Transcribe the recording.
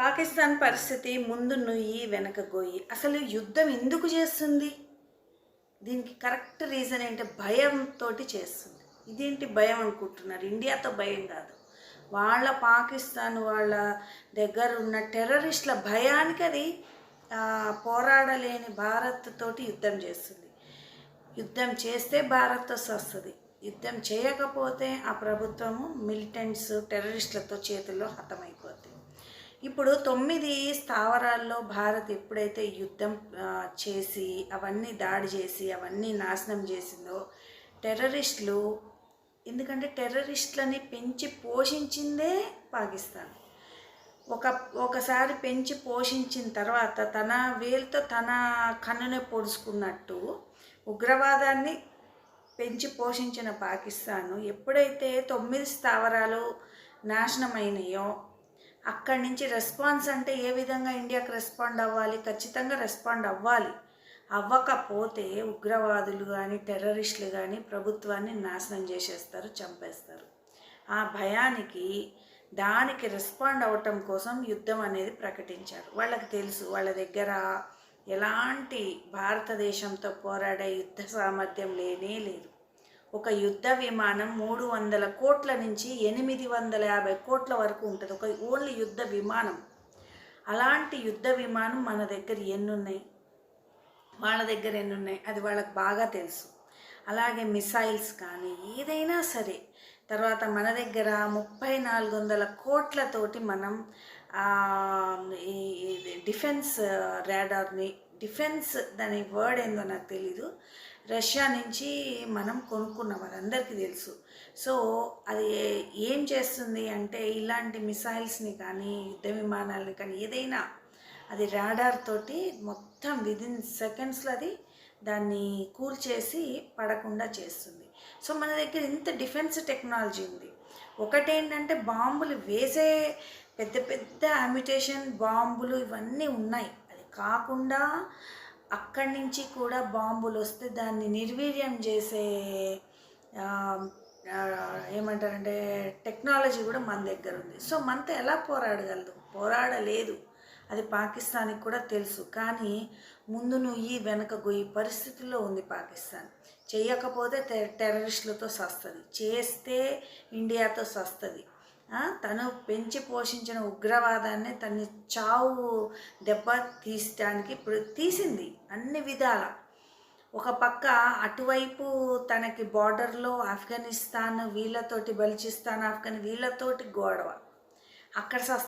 పాకిస్తాన్ పరిస్థితి ముందు నుయ్యి వెనక గోయి అసలు యుద్ధం ఎందుకు చేస్తుంది? దీనికి కరెక్ట్ రీజన్ ఏంటి? భయంతో చేస్తుంది. ఇదేంటి భయం అనుకుంటున్నారు? ఇండియాతో భయం కాదు. వాళ్ళ పాకిస్తాన్ వాళ్ళ దగ్గర ఉన్న టెర్రరిస్టుల భయానికి అది పోరాడలేని భారత్ తోటి యుద్ధం చేస్తుంది. యుద్ధం చేస్తే భారత్ వస్తుంది యుద్ధం చేయకపోతే ఆ ప్రభుత్వము మిలిటెంట్స్ టెర్రరిస్టులతో చేతుల్లో హతమైపోతుంది. ఇప్పుడు తొమ్మిది స్థావరాల్లో భారత్ ఎప్పుడైతే యుద్ధం చేసి అవన్నీ దాడి చేసి అవన్నీ నాశనం చేసిందో టెర్రరిస్టులు ఎందుకంటే టెర్రరిస్టులని పెంచి పోషించిందే పాకిస్తాన్. ఒక ఒకసారి పెంచి పోషించిన తర్వాత తన వేలుతో తన కన్నునే పొడుచుకున్నట్టు ఉగ్రవాదాన్ని పెంచి పోషించిన పాకిస్తాన్ ఎప్పుడైతే తొమ్మిది స్థావరాలు నాశనమైనాయో అక్కడి నుంచి రెస్పాన్స్ అంటే ఏ విధంగా ఇండియాకి రెస్పాండ్ అవ్వాలి? ఖచ్చితంగా రెస్పాండ్ అవ్వాలి. అవ్వకపోతే ఉగ్రవాదులు కానీ టెర్రరిస్టులు కానీ ప్రభుత్వాన్ని నాశనం చేసేస్తారు చంపేస్తారు. ఆ భయానికి దానికి రెస్పాండ్ అవ్వటం కోసం యుద్ధం అనేది ప్రకటించారు. వాళ్ళకి తెలుసు వాళ్ళ దగ్గర ఎలాంటి భారతదేశంతో పోరాడే యుద్ధ సామర్థ్యం లేనే లేదు. ఒక యుద్ధ విమానం మూడు వందల కోట్ల నుంచి ఎనిమిది వందల యాభై కోట్ల వరకు ఉంటుంది. ఒక ఓన్లీ యుద్ధ విమానం. అలాంటి యుద్ధ విమానం మన దగ్గర ఎన్ని ఉన్నాయి వాళ్ళ దగ్గర ఎన్ని ఉన్నాయి అది వాళ్ళకి బాగా తెలుసు. అలాగే మిసైల్స్ కానీ ఏదైనా సరే తర్వాత మన దగ్గర ముప్పై నాలుగు వందల కోట్లతోటి మనం ఈ డిఫెన్స్ రాడార్ని డిఫెన్స్ దాని వర్డ్ ఏందో నాకు తెలీదు. రష్యా నుంచి మనం కొనుక్కున్న వాళ్ళందరికీ తెలుసు. సో అది ఏం చేస్తుంది అంటే ఇలాంటి మిసైల్స్ని కానీ యుద్ధ విమానాలని కానీ ఏదైనా అది రాడార్ తోటి మొత్తం విదిన్ సెకండ్స్లో అది దాన్ని కూల్ చేసి పడకుండా చేస్తుంది. సో మన దగ్గర ఇంత డిఫెన్స్ టెక్నాలజీ ఉంది. ఒకటేంటంటే బాంబులు వేసే పెద్ద పెద్ద అమ్యుటేషన్ బాంబులు ఇవన్నీ ఉన్నాయి. అది కాకుండా అక్కడి నుంచి కూడా బాంబులు వస్తే దాన్ని నిర్వీర్యం చేసే ఏమంటారంటే టెక్నాలజీ కూడా మన దగ్గర ఉంది. సో మనతో ఎలా పోరాడగలదు? పోరాడలేదు. అది పాకిస్తాన్కి కూడా తెలుసు. కానీ ముందు నువ్వు వెనక గొయ్యి పరిస్థితుల్లో ఉంది పాకిస్తాన్. చేయకపోతే టె- టెర్రరిస్టులతో సస్తుంది. చేస్తే ఇండియాతో సస్తుంది. తను పెంచి పోషించిన ఉగ్రవాదాన్ని తన్ని చావు దెబ్బ తీసడానికి ఇప్పుడు తీసింది అన్ని విధాల. ఒక పక్క అటువైపు తనకి బార్డర్లో ఆఫ్ఘనిస్తాన్ వీళ్ళతోటి బలిచిస్తాన్ ఆఫ్ఘన్ వీళ్ళతోటి గొడవ. అక్కడ సస్